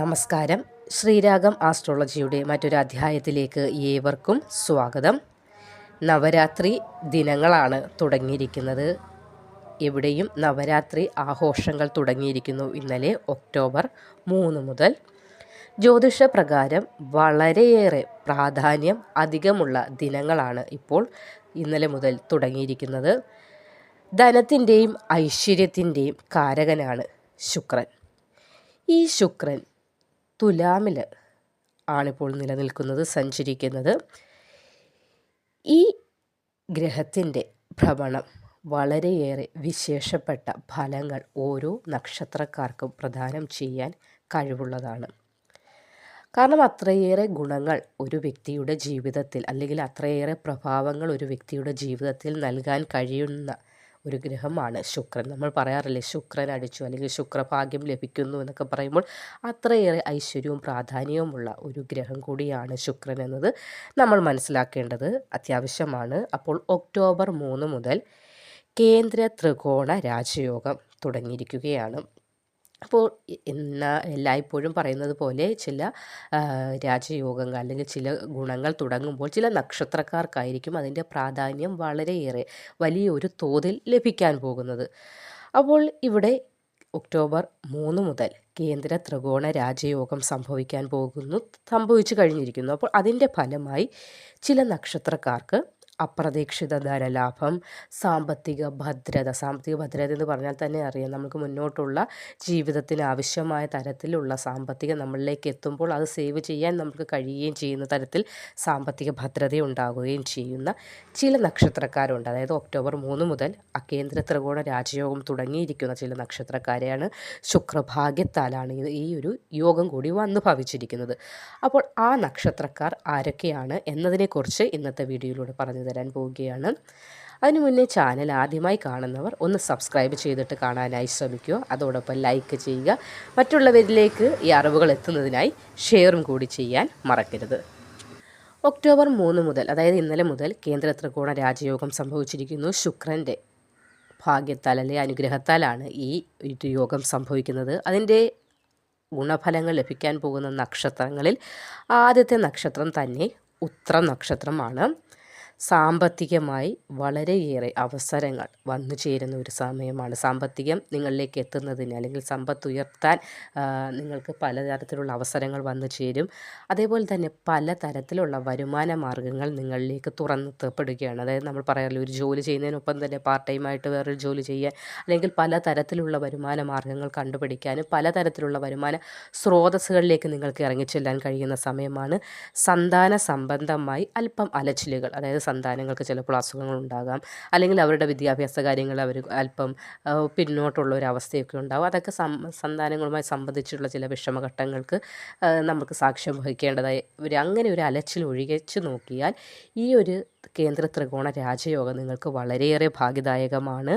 നമസ്കാരം. ശ്രീരാഗം ആസ്ട്രോളജിയുടെ മറ്റൊരു അധ്യായത്തിലേക്ക് ഏവർക്കും സ്വാഗതം. നവരാത്രി ദിനങ്ങളാണ് തുടങ്ങിയിരിക്കുന്നത്. എവിടെയും നവരാത്രി ആഘോഷങ്ങൾ തുടങ്ങിയിരിക്കുന്നു ഇന്നലെ ഒക്ടോബർ മൂന്ന് മുതൽ. ജ്യോതിഷ പ്രകാരം വളരെയേറെ പ്രാധാന്യം അധികമുള്ള ദിനങ്ങളാണ് ഇപ്പോൾ ഇന്നലെ മുതൽ തുടങ്ങിയിരിക്കുന്നത്. ധനത്തിന്റെയും ഐശ്വര്യത്തിന്റെയും കാരകനാണ് ശുക്രൻ. ഈ ശുക്രൻ തുലാമിൽ ആണിപ്പോൾ നിലനിൽക്കുന്നത് സഞ്ചരിക്കുന്നത്. ഈ ഗ്രഹത്തിന്റെ ഭ്രമണം വളരെയേറെ വിശേഷപ്പെട്ട ഫലങ്ങൾ ഓരോ നക്ഷത്രക്കാർക്കും പ്രദാനം ചെയ്യാൻ കഴിവുള്ളതാണ്. കാരണം അത്രയേറെ ഗുണങ്ങൾ ഒരു വ്യക്തിയുടെ ജീവിതത്തിൽ അല്ലെങ്കിൽ അത്രയേറെ പ്രഭാവങ്ങൾ ഒരു വ്യക്തിയുടെ ജീവിതത്തിൽ നൽകാൻ കഴിയുന്ന ഒരു ഗ്രഹമാണ്. ശുക്രൻ. നമ്മൾ പറയാറില്ലേ ശുക്രൻ അടിച്ചു അല്ലെങ്കിൽ ശുക്രഭാഗ്യം ലഭിക്കുന്നു എന്നൊക്കെ പറയുമ്പോൾ അത്രയേറെ ഐശ്വര്യവും പ്രാധാന്യവുമുള്ള ഒരു ഗ്രഹം കൂടിയാണ് ശുക്രൻ എന്നത് നമ്മൾ മനസ്സിലാക്കേണ്ടത് അത്യാവശ്യമാണ്. അപ്പോൾ ഒക്ടോബർ മൂന്ന് മുതൽ കേന്ദ്ര ത്രികോണ രാജയോഗം തുടങ്ങിയിരിക്കുകയാണ്. അപ്പോൾ എന്നാ എല്ലായ്പ്പോഴും പറയുന്നത് പോലെ ചില രാജയോഗങ്ങൾ അല്ലെങ്കിൽ ചില ഗുണങ്ങൾ തുടങ്ങുമ്പോൾ ചില നക്ഷത്രക്കാർക്കായിരിക്കും അതിന്റെ പ്രാധാന്യം വളരെയേറെ വലിയൊരു തോതിൽ ലഭിക്കാൻ പോകുന്നത്. അപ്പോൾ ഇവിടെ ഒക്ടോബർ മൂന്ന് മുതൽ കേന്ദ്ര ത്രികോണ രാജയോഗം സംഭവിക്കാൻ പോകുന്നു സംഭവിച്ചു കഴിഞ്ഞിരിക്കുന്നു. അപ്പോൾ അതിന്റെ ഫലമായി ചില നക്ഷത്രക്കാർക്ക് അപ്രതീക്ഷിത ധനലാഭം സാമ്പത്തിക ഭദ്രത സാമ്പത്തിക ഭദ്രത എന്ന് പറഞ്ഞാൽ തന്നെ അറിയാം. നമുക്ക് മുന്നോട്ടുള്ള ജീവിതത്തിന് ആവശ്യമായ തരത്തിലുള്ള സാമ്പത്തികം നമ്മളിലേക്ക് എത്തുമ്പോൾ അത് സേവ് ചെയ്യാൻ നമുക്ക് കഴിയുകയും ചെയ്യുന്ന തരത്തിൽ സാമ്പത്തിക ഭദ്രത ഉണ്ടാകുകയും ചെയ്യുന്ന ചില നക്ഷത്രക്കാരുണ്ട്. അതായത് ഒക്ടോബർ മൂന്ന് മുതൽ അകേന്ദ്ര ത്രികോണ രാജയോഗം തുടങ്ങിയിരിക്കുന്ന ചില നക്ഷത്രക്കാരെയാണ് ശുക്രഭാഗ്യത്താലാണ് ഇത് ഈ ഒരു യോഗം കൂടി വന്നു ഭവിച്ചിരിക്കുന്നത്. അപ്പോൾ ആ നക്ഷത്രക്കാർ ആരൊക്കെയാണ് എന്നതിനെക്കുറിച്ച് ഇന്നത്തെ വീഡിയോയിലൂടെ പറഞ്ഞു തരാൻ പോവുകയാണ്. അതിനു മുന്നേ ചാനൽ ആദ്യമായി കാണുന്നവർ ഒന്ന് സബ്സ്ക്രൈബ് ചെയ്തിട്ട് കാണാനായി ശ്രമിക്കുക. അതോടൊപ്പം ലൈക്ക് ചെയ്യുക. മറ്റുള്ളവരിലേക്ക് ഈ അറിവുകൾ എത്തുന്നതിനായി ഷെയറും കൂടി ചെയ്യാൻ മറക്കരുത്. ഒക്ടോബർ മൂന്ന് മുതൽ അതായത് ഇന്നലെ മുതൽ കേന്ദ്ര ത്രികോണ രാജയോഗം സംഭവിച്ചിരിക്കുന്നു. ശുക്രന്റെ ഭാഗ്യത്താൽ അല്ലെ അനുഗ്രഹത്താലാണ് ഈ യോഗം സംഭവിക്കുന്നത്. അതിന്റെ ഗുണഫലങ്ങൾ ലഭിക്കാൻ പോകുന്ന നക്ഷത്രങ്ങളിൽ ആദ്യത്തെ നക്ഷത്രം തന്നെ ഉത്രം നക്ഷത്രമാണ്. സാമ്പത്തികമായി വളരെയേറെ അവസരങ്ങൾ വന്നു ചേരുന്ന ഒരു സമയമാണ്. സാമ്പത്തികം നിങ്ങളിലേക്ക് എത്തുന്നതിന് അല്ലെങ്കിൽ സമ്പത്ത് ഉയർത്താൻ നിങ്ങൾക്ക് പലതരത്തിലുള്ള അവസരങ്ങൾ വന്നു ചേരും. അതേപോലെ തന്നെ പലതരത്തിലുള്ള വരുമാന മാർഗങ്ങൾ നിങ്ങളിലേക്ക് തുറന്നെത്തപ്പെടുകയാണ്. അതായത് നമ്മൾ പറയാറില്ല ഒരു ജോലി ചെയ്യുന്നതിനൊപ്പം തന്നെ പാർട്ട് ടൈമായിട്ട് വേറൊരു ജോലി ചെയ്യാൻ അല്ലെങ്കിൽ പലതരത്തിലുള്ള വരുമാന മാർഗങ്ങൾ കണ്ടുപിടിക്കാനും പലതരത്തിലുള്ള വരുമാന സ്രോതസ്സുകളിലേക്ക് നിങ്ങൾക്ക് ഇറങ്ങിച്ചെല്ലാൻ കഴിയുന്ന സമയമാണ്. സന്താന സംബന്ധമായി അല്പം അലച്ചിലുകൾ അതായത് സന്താനങ്ങൾക്ക് ചിലപ്പോൾ അസുഖങ്ങൾ ഉണ്ടാകാം അല്ലെങ്കിൽ അവരുടെ വിദ്യാഭ്യാസ കാര്യങ്ങൾ അവർ അല്പം പിന്നോട്ടുള്ള ഒരു അവസ്ഥയൊക്കെ ഉണ്ടാകും അതൊക്കെ സന്താനങ്ങളുമായി സംബന്ധിച്ചുള്ള ചില വിഷമഘട്ടങ്ങൾക്ക് നമുക്ക് സാക്ഷ്യം വഹിക്കേണ്ടതായി ഒരു അങ്ങനെ ഒരു അലച്ചിൽ ഒഴികച്ചു നോക്കിയാൽ ഈ ഒരു കേന്ദ്ര ത്രികോണ രാജയോഗം നിങ്ങൾക്ക് വളരെയേറെ ഭാഗ്യദായകമാണ്.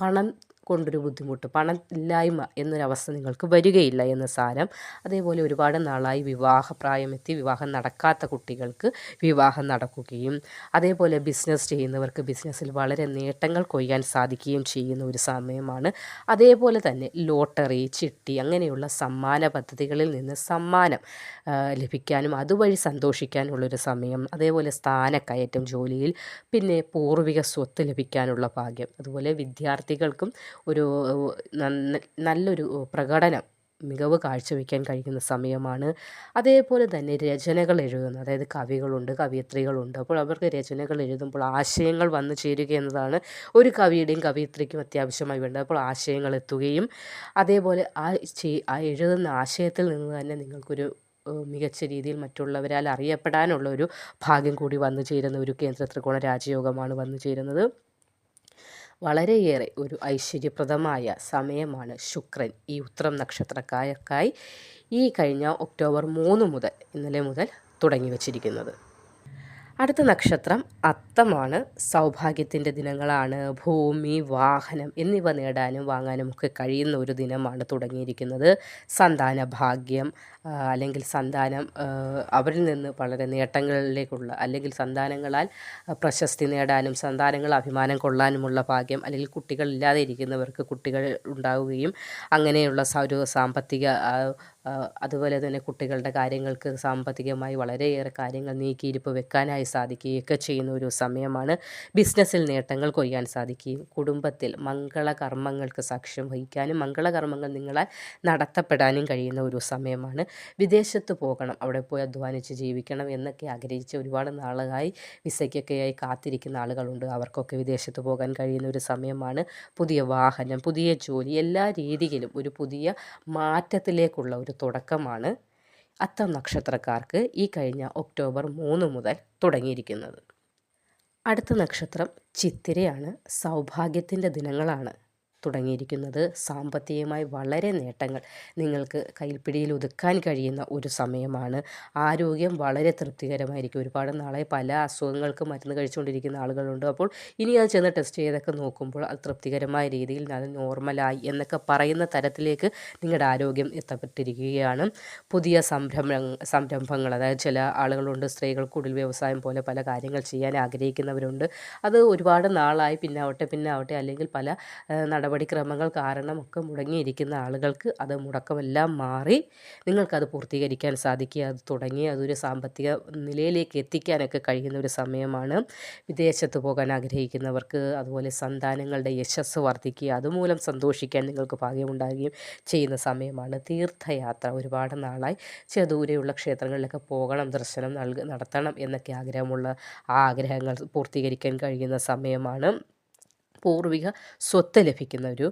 പണം കൊണ്ടൊരു ബുദ്ധിമുട്ട് പണം ഇല്ലായ്മ എന്നൊരവസ്ഥ നിങ്ങൾക്ക് വരികയില്ല എന്ന സാരം. അതേപോലെ ഒരുപാട് നാളായി വിവാഹപ്രായമെത്തി വിവാഹം നടക്കാത്ത കുട്ടികൾക്ക് വിവാഹം നടക്കുകയും അതേപോലെ ബിസിനസ് ചെയ്യുന്നവർക്ക് ബിസിനസ്സിൽ വളരെ നേട്ടങ്ങൾ കൊയ്യാൻ സാധിക്കുകയും ചെയ്യുന്ന ഒരു സമയമാണ്. അതേപോലെ തന്നെ ലോട്ടറി ചിട്ടി അങ്ങനെയുള്ള സമ്മാന പദ്ധതികളിൽ നിന്ന് സമ്മാനം ലഭിക്കാനും അതുവഴി സന്തോഷിക്കാനുള്ളൊരു സമയം അതേപോലെ സ്ഥാനക്കയറ്റം ജോലിയിൽ പിന്നെ പൂർവിക സ്വത്ത് ലഭിക്കാനുള്ള ഭാഗ്യം അതുപോലെ വിദ്യാർത്ഥികൾക്കും ഒരു നല്ലൊരു പ്രകടനം മികവ് കാഴ്ചവെക്കാൻ കഴിയുന്ന സമയമാണ്. അതേപോലെ തന്നെ രചനകൾ എഴുതുന്ന അതായത് കവികളുണ്ട് കവിയത്രികളുണ്ട്. അപ്പോൾ അവർക്ക് രചനകൾ എഴുതുമ്പോൾ ആശയങ്ങൾ വന്നു ചേരുക എന്നതാണ് ഒരു കവിയുടെയും കവിയത്രിക്കും അത്യാവശ്യമായി വേണ്ടത്. അപ്പോൾ ആശയങ്ങൾ എത്തുകയും അതേപോലെ ആ ആ എഴുതുന്ന ആശയത്തിൽ നിന്ന് തന്നെ നിങ്ങൾക്കൊരു മികച്ച രീതിയിൽ മറ്റുള്ളവരാൽ അറിയപ്പെടാനുള്ള ഒരു ഭാഗ്യം കൂടി വന്നു ചേരുന്ന ഒരു കേന്ദ്ര ത്രികോണ രാജയോഗമാണ് വന്നു ചേരുന്നത്. വളരെയേറെ ഒരു ഐശ്വര്യപ്രദമായ സമയമാണ് ശുക്രൻ ഈ ഉത്രം നക്ഷത്രക്കാർക്കായി ഈ കഴിഞ്ഞ ഒക്ടോബർ മൂന്ന് മുതൽ ഇന്നലെ മുതൽ തുടങ്ങി വച്ചിരിക്കുന്നത്. അടുത്ത നക്ഷത്രം അത്തമാണ്. സൗഭാഗ്യത്തിന്റെ ദിനങ്ങളാണ്. ഭൂമി വാഹനം എന്നിവ നേടാനും വാങ്ങാനും ഒക്കെ കഴിയുന്ന ഒരു ദിനമാണ് തുടങ്ങിയിരിക്കുന്നത്. സന്താന ഭാഗ്യം അല്ലെങ്കിൽ സന്താനം അവരിൽ നിന്ന് വളരെ നേട്ടങ്ങളിലേക്കുള്ള അല്ലെങ്കിൽ സന്താനങ്ങളാൽ പ്രശസ്തി നേടാനും സന്താനങ്ങൾ അഭിമാനം കൊള്ളാനുമുള്ള ഭാഗ്യം അല്ലെങ്കിൽ കുട്ടികളില്ലാതെ ഇരിക്കുന്നവർക്ക് കുട്ടികൾ ഉണ്ടാവുകയും അങ്ങനെയുള്ള ഒരു സാമ്പത്തിക അതുപോലെ തന്നെ കുട്ടികളുടെ കാര്യങ്ങൾക്ക് സാമ്പത്തികമായി വളരെയേറെ കാര്യങ്ങൾ നീക്കിയിരിപ്പ് വെക്കാനായി സാധിക്കുകയൊക്കെ ചെയ്യുന്ന ഒരു സമയമാണ് ബിസിനസ്സിൽ നേട്ടങ്ങൾ കൊയ്യാൻ സാധിക്കുകയും കുടുംബത്തിൽ മംഗളകർമ്മങ്ങൾക്ക് സാക്ഷ്യം വഹിക്കാനും മംഗളകർമ്മങ്ങൾ നിങ്ങളാൽ നടത്തപ്പെടാനും കഴിയുന്ന ഒരു സമയമാണ്. വിദേശത്ത് പോകണം. അവിടെ പോയി അധ്വാനിച്ച് ജീവിക്കണം എന്നൊക്കെ ആഗ്രഹിച്ച് ഒരുപാട് നാളായി വിസയ്ക്കൊക്കെയായി കാത്തിരിക്കുന്ന ആളുകളുണ്ട്. അവർക്കൊക്കെ വിദേശത്ത് പോകാൻ കഴിയുന്ന ഒരു സമയമാണ് പുതിയ വാഹനം പുതിയ ജോലി എല്ലാ രീതിയിലും ഒരു പുതിയ മാറ്റത്തിലേക്കുള്ള ഒരു തുടക്കമാണ് അത്തം നക്ഷത്രക്കാർക്ക് ഈ കഴിഞ്ഞ ഒക്ടോബർ മൂന്ന് മുതൽ തുടങ്ങിയിരിക്കുന്നത്. അടുത്ത നക്ഷത്രം ചിത്തിരയാണ്. സൗഭാഗ്യത്തിന്റെ ദിനങ്ങളാണ്. തുടങ്ങിയിരിക്കുന്നത് സാമ്പത്തികമായി വളരെ നേട്ടങ്ങൾ. നിങ്ങൾക്ക് കൈപ്പിടിയിൽ ഒതുക്കാൻ കഴിയുന്ന ഒരു സമയമാണ്. ആരോഗ്യം വളരെ തൃപ്തികരമായിരിക്കും. ഒരുപാട് നാളെ പല അസുഖങ്ങൾക്ക് മരുന്ന് കഴിച്ചുകൊണ്ടിരിക്കുന്ന ആളുകളുണ്ട്. അപ്പോൾ ഇനി അത് ചെന്ന് ടെസ്റ്റ് ചെയ്തൊക്കെ നോക്കുമ്പോൾ അത് തൃപ്തികരമായ രീതിയിൽ അത് നോർമലായി എന്നൊക്കെ പറയുന്ന തരത്തിലേക്ക് നിങ്ങളുടെ ആരോഗ്യം എത്തപ്പെട്ടിരിക്കുകയാണ്. പുതിയ സംരംഭ സംരംഭങ്ങൾ അതായത് ചില ആളുകളുണ്ട് സ്ത്രീകൾ കുടിൽ വ്യവസായം പോലെ പല കാര്യങ്ങൾ ചെയ്യാൻ ആഗ്രഹിക്കുന്നവരുണ്ട്. അത് ഒരുപാട് നാളായി പിന്നാവട്ടെ പിന്നാവട്ടെ അല്ലെങ്കിൽ പല ഏഹ്, നടപടിക്രമങ്ങൾ കാരണമൊക്കെ മുടങ്ങിയിരിക്കുന്ന ആളുകൾക്ക് അത് മുടക്കമെല്ലാം മാറി നിങ്ങൾക്കത് പൂർത്തീകരിക്കാൻ സാധിക്കുക അത് തുടങ്ങി അതൊരു സാമ്പത്തിക നിലയിലേക്ക് എത്തിക്കാനൊക്കെ കഴിയുന്ന ഒരു സമയമാണ്. വിദേശത്ത് പോകാൻ ആഗ്രഹിക്കുന്നവർക്ക് അതുപോലെ സന്താനങ്ങളുടെ യശസ് വർദ്ധിക്കുക അതുമൂലം സന്തോഷിക്കാൻ നിങ്ങൾക്ക് ഭാഗ്യമുണ്ടാകുകയും ചെയ്യുന്ന സമയമാണ്. തീർത്ഥയാത്ര ഒരുപാട് നാളായി ചില ദൂരെയുള്ള ക്ഷേത്രങ്ങളിലൊക്കെ പോകണം ദർശനം നൽക നടത്തണം എന്നൊക്കെ ആഗ്രഹമുള്ള ആ ആഗ്രഹങ്ങൾ പൂർത്തീകരിക്കാൻ കഴിയുന്ന സമയമാണ്. പൂർവിക സ്വത്ത് ലഭിക്കുന്ന ഒരു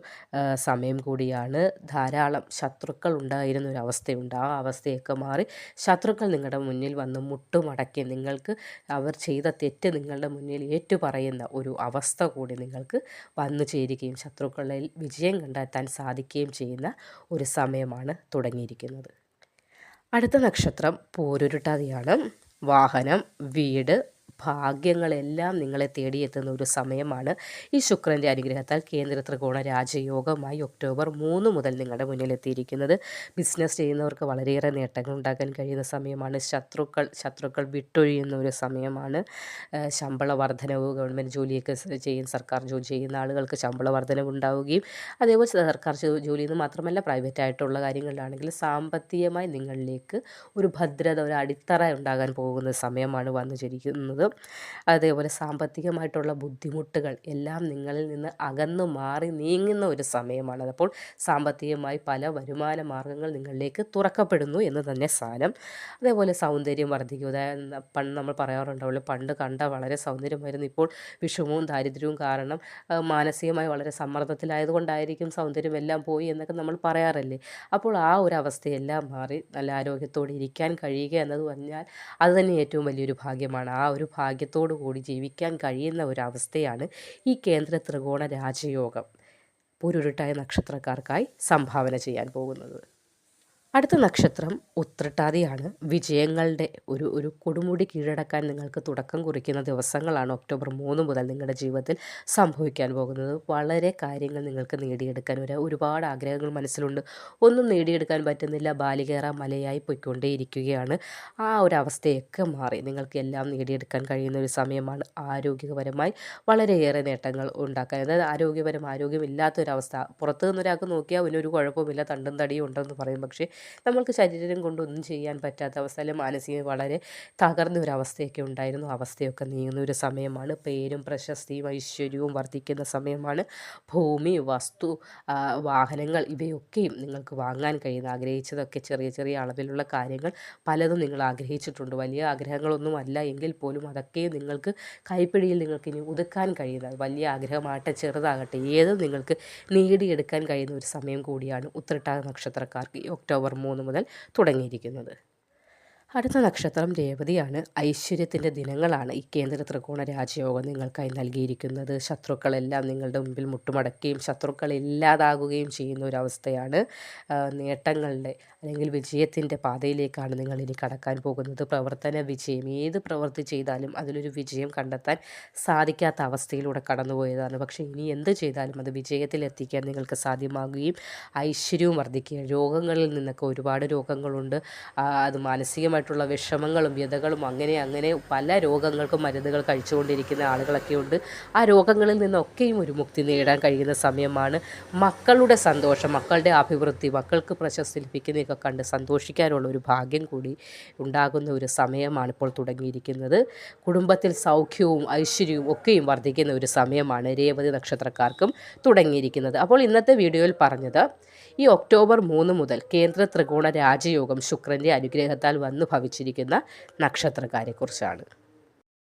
സമയം കൂടിയാണ്. ധാരാളം ശത്രുക്കൾ ഉണ്ടായിരുന്ന ഒരു അവസ്ഥയുണ്ട് ആ അവസ്ഥയൊക്കെ മാറി ശത്രുക്കൾ നിങ്ങളുടെ മുന്നിൽ വന്ന് മുട്ടുമടക്കി നിങ്ങൾക്ക് അവർ ചെയ്ത തെറ്റ് നിങ്ങളുടെ മുന്നിൽ ഏറ്റുപറയുന്ന ഒരു അവസ്ഥ കൂടി നിങ്ങൾക്ക് വന്നു ചേരുകയും ശത്രുക്കളിൽ വിജയം കണ്ടെത്താൻ സാധിക്കുകയും ചെയ്യുന്ന ഒരു സമയമാണ് തുടങ്ങിയിരിക്കുന്നത്. അടുത്ത നക്ഷത്രം പോരുരുട്ടാതിയാണ്. വാഹനം വീട് ഭാഗ്യങ്ങളെല്ലാം നിങ്ങളെ തേടിയെത്തുന്ന ഒരു സമയമാണ് ഈ ശുക്രന്റെ അനുഗ്രഹത്താൽ കേന്ദ്ര ത്രികോണ രാജയോഗമായി ഒക്ടോബർ മൂന്ന് മുതൽ നിങ്ങളുടെ മുന്നിലെത്തിയിരിക്കുന്നത് ബിസിനസ് ചെയ്യുന്നവർക്ക് വളരെയേറെ നേട്ടങ്ങൾ ഉണ്ടാക്കാൻ കഴിയുന്ന സമയമാണ്. ശത്രുക്കൾ ശത്രുക്കൾ വിട്ടൊഴിയുന്ന ഒരു സമയമാണ്. ശമ്പള വർധനവ് ഗവൺമെന്റ് ജോലിയൊക്കെ ചെയ്യുന്ന സർക്കാർ ജോലി ചെയ്യുന്ന ആളുകൾക്ക് ശമ്പള വർധനവ് ഉണ്ടാവുകയും അതേപോലെ സർക്കാർ ജോലി നിന്ന് മാത്രമല്ല പ്രൈവറ്റ് ആയിട്ടുള്ള കാര്യങ്ങളിലാണെങ്കിൽ സാമ്പത്തികമായി നിങ്ങളിലേക്ക് ഒരു ഭദ്രത ഒരു അടിത്തറ ഉണ്ടാകാൻ പോകുന്ന സമയമാണ് വന്നു ചേരിക്കുന്നത് അതേപോലെ സാമ്പത്തികമായിട്ടുള്ള ബുദ്ധിമുട്ടുകൾ എല്ലാം നിങ്ങളിൽ നിന്ന് അകന്നു മാറി നീങ്ങുന്ന ഒരു സമയമാണ് അപ്പോൾ സാമ്പത്തികമായി പല വരുമാന മാർഗങ്ങൾ നിങ്ങളിലേക്ക് തുറക്കപ്പെടുന്നു എന്ന് തന്നെ സാരം. അതേപോലെ സൗന്ദര്യം വർദ്ധിക്കും അതായത് പണ്ട് നമ്മൾ പറയാറുണ്ടാവുള്ളൂ പണ്ട് കണ്ട വളരെ സൗന്ദര്യമായിരുന്നു. ഇപ്പോൾ വിഷമവും ദാരിദ്ര്യവും കാരണം മാനസികമായി വളരെ സമ്മർദ്ദത്തിലായതുകൊണ്ടായിരിക്കും സൗന്ദര്യം എല്ലാം പോയി എന്നൊക്കെ നമ്മൾ പറയാറല്ലേ? അപ്പോൾ ആ ഒരു അവസ്ഥയെല്ലാം മാറി നല്ല ആരോഗ്യത്തോടെ ഇരിക്കാൻ കഴിയുക എന്നത് പറഞ്ഞാൽ അത് തന്നെ ഏറ്റവും വലിയൊരു ഭാഗ്യമാണ്. ആ ഒരു ഭാഗ്യത്തോടു കൂടി ജീവിക്കാൻ കഴിയുന്ന ഒരവസ്ഥയാണ് ഈ കേന്ദ്ര ത്രികോണ രാജയോഗം. പുരുരുട്ടായ നക്ഷത്രക്കാർക്കായി സംഭാവന ചെയ്യാൻ പോകുന്നത്. അടുത്ത നക്ഷത്രം ഉത്രട്ടാതിയാണ്. വിജയങ്ങളുടെ ഒരു ഒരു കൊടുമുടി കീഴടക്കാൻ നിങ്ങൾക്ക് തുടക്കം കുറിക്കുന്ന ദിവസങ്ങളാണ് ഒക്ടോബർ മൂന്ന് മുതൽ നിങ്ങളുടെ ജീവിതത്തിൽ സംഭവിക്കാൻ പോകുന്നത്. വളരെ കാര്യങ്ങൾ നിങ്ങൾക്ക് നേടിയെടുക്കാൻ ഒരു ഒരുപാട് ആഗ്രഹങ്ങൾ മനസ്സിലുണ്ട്. ഒന്നും നേടിയെടുക്കാൻ പറ്റുന്നില്ല. ബാലികേറ മലയായി പോയിക്കൊണ്ടേയിരിക്കുകയാണ്. ആ ഒരു അവസ്ഥയൊക്കെ മാറി നിങ്ങൾക്ക് എല്ലാം നേടിയെടുക്കാൻ കഴിയുന്ന ഒരു സമയമാണ് ആരോഗ്യപരമായി വളരെയേറെ നേട്ടങ്ങൾ ഉണ്ടാക്കാൻ. അതായത് ആരോഗ്യപരം ആരോഗ്യമില്ലാത്തൊരവസ്ഥ പുറത്തു നിന്നൊരാൾക്ക് നോക്കിയാൽ ഒരു കുഴപ്പമില്ല. തണ്ടും തടിയും ഉണ്ടെന്ന് പറയും. പക്ഷേ നമ്മൾക്ക് ശരീരം കൊണ്ടൊന്നും ചെയ്യാൻ പറ്റാത്ത അവസ്ഥ അല്ലെങ്കിൽ മാനസികം വളരെ തകർന്ന ഒരു അവസ്ഥയൊക്കെ ഉണ്ടായിരുന്നു. അവസ്ഥയൊക്കെ നീങ്ങുന്ന ഒരു സമയമാണ്. പേരും പ്രശസ്തിയും ഐശ്വര്യവും വർദ്ധിക്കുന്ന സമയമാണ്. ഭൂമി വസ്തു വാഹനങ്ങൾ ഇവയൊക്കെയും നിങ്ങൾക്ക് വാങ്ങാൻ കഴിയുന്ന ആഗ്രഹിച്ചതൊക്കെ ചെറിയ ചെറിയ അളവിലുള്ള കാര്യങ്ങൾ പലതും നിങ്ങൾ ആഗ്രഹിച്ചിട്ടുണ്ട്. വലിയ ആഗ്രഹങ്ങളൊന്നും അല്ല എങ്കിൽ പോലും അതൊക്കെ നിങ്ങൾക്ക് കൈപ്പിടിയിൽ നിങ്ങൾക്ക് ഇനി ഒതുക്കാൻ കഴിയുന്ന വലിയ ആഗ്രഹമാകട്ടെ ചെറുതാകട്ടെ ഏതും നിങ്ങൾക്ക് നേടിയെടുക്കാൻ കഴിയുന്ന ഒരു സമയം കൂടിയാണ് ഉത്രട്ടാ നക്ഷത്രക്കാർക്ക് ഈ ഒക്ടോബർ മൂന്ന് മുതൽ തുടങ്ങിയിരിക്കുന്നത്. അടുത്ത നക്ഷത്രം രേവതിയാണ്. ഐശ്വര്യത്തിന്റെ ദിനങ്ങളാണ് ഈ കേന്ദ്ര ത്രികോണ രാജയോഗം നിങ്ങൾക്കായി നൽകിയിരിക്കുന്നത്. ശത്രുക്കളെല്ലാം നിങ്ങളുടെ മുമ്പിൽ മുട്ടുമടക്കുകയും ശത്രുക്കൾ ഇല്ലാതാകുകയും ചെയ്യുന്ന ഒരവസ്ഥയാണ് നേട്ടങ്ങളുടെ അല്ലെങ്കിൽ വിജയത്തിന്റെ പാതയിലേക്കാണ് നിങ്ങൾ ഇനി കടക്കാൻ പോകുന്നത്. പ്രവർത്തന വിജയം ഏത് പ്രവൃത്തി ചെയ്താലും അതിലൊരു വിജയം കണ്ടെത്താൻ സാധിക്കാത്ത അവസ്ഥയിലൂടെ കടന്നുപോയതാണ്. പക്ഷേ ഇനി എന്ത് ചെയ്താലും അത് വിജയത്തിൽ എത്തിക്കാൻ നിങ്ങൾക്ക് സാധ്യമാകുകയും ഐശ്വര്യവും വർദ്ധിക്കുകയും രോഗങ്ങളിൽ നിന്നൊക്കെ ഒരുപാട് രോഗങ്ങളുണ്ട്. അത് മാനസികമായിട്ട് മാനസികമായിട്ടുള്ള വിഷമങ്ങളും വ്യതകളും അങ്ങനെ അങ്ങനെ പല രോഗങ്ങൾക്കും മരുന്നുകൾ കഴിച്ചുകൊണ്ടിരിക്കുന്ന ആളുകളൊക്കെ ഉണ്ട്. ആ രോഗങ്ങളിൽ നിന്നൊക്കെയും ഒരു മുക്തി നേടാൻ കഴിയുന്ന സമയമാണ് മക്കളുടെ സന്തോഷം മക്കളുടെ അഭിവൃദ്ധി മക്കൾക്ക് പ്രശസ്തി ലഭിക്കുന്നതൊക്കെ കണ്ട് സന്തോഷിക്കാനുള്ള ഒരു ഭാഗ്യം കൂടി ഉണ്ടാകുന്ന ഒരു സമയമാണ് ഇപ്പോൾ തുടങ്ങിയിരിക്കുന്നത്. കുടുംബത്തിൽ സൗഖ്യവും ഐശ്വര്യവും ഒക്കെയും വർദ്ധിക്കുന്ന ഒരു സമയമാണ് രേവതി നക്ഷത്രക്കാർക്കും തുടങ്ങിയിരിക്കുന്നത്. അപ്പോൾ ഇന്നത്തെ വീഡിയോയിൽ പറഞ്ഞത് ഈ ഒക്ടോബർ മൂന്ന് മുതൽ കേന്ദ്ര ത്രികോണ രാജയോഗം ശുക്രന്റെ അനുഗ്രഹത്താൽ വന്നു ഭവിച്ചിരിക്കുന്ന നക്ഷത്രക്കാരെക്കുറിച്ചാണ്.